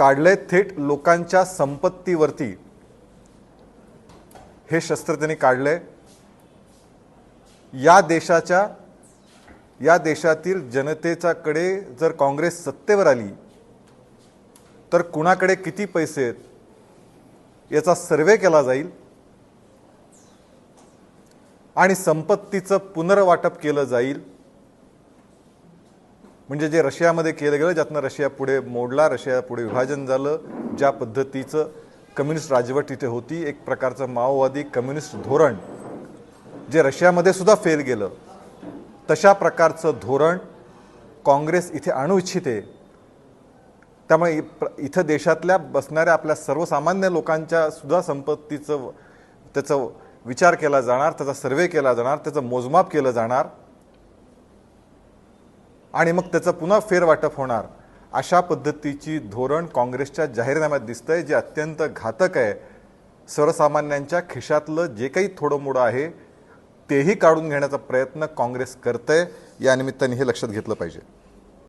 काढलंय थेट लोकांच्या संपत्तीवरती. हे शस्त्र त्यांनी काढलंय. या देशाच्या या देशातील जनतेच्याकडे जर काँग्रेस सत्तेवर आली तर कुणाकडे किती पैसे आहेत याचा सर्वे केला जाईल. आणि संपत्तीचं पुनर्वाटप केलं जाईल. म्हणजे जे रशियामध्ये केलं गेलं ज्यातनं रशिया पुढे मोडला रशिया पुढे विभाजन झालं ज्या पद्धतीचं कम्युनिस्ट राजवट तिथे होती एक प्रकारचं माओवादी कम्युनिस्ट धोरण जे रशियामध्ये सुद्धा फेल गेलं. तशा प्रकारचं धोरण काँग्रेस इथे आणू इच्छिते. त्यामुळे इ- प्र- इथं देशातल्या बसणाऱ्या आपल्या सर्वसामान्य लोकांच्या सुद्धा संपत्तीचं त्याचं विचार केला जाणार त्याचा सर्वे केला जाणार त्याचं मोजमाप केलं जाणार. आणि मग त्याचं पुन्हा फेरवाटप होणार. अशा पद्धतीची धोरण काँग्रेसच्या जाहीरनाम्यात दिसतंय जे अत्यंत घातक आहे. सर्वसामान्यांच्या खिशातलं जे काही थोडं मोडं आहे तेही काढून घेण्याचा प्रयत्न काँग्रेस करतंय. या निमित्ताने हे लक्षात घेतलं पाहिजे.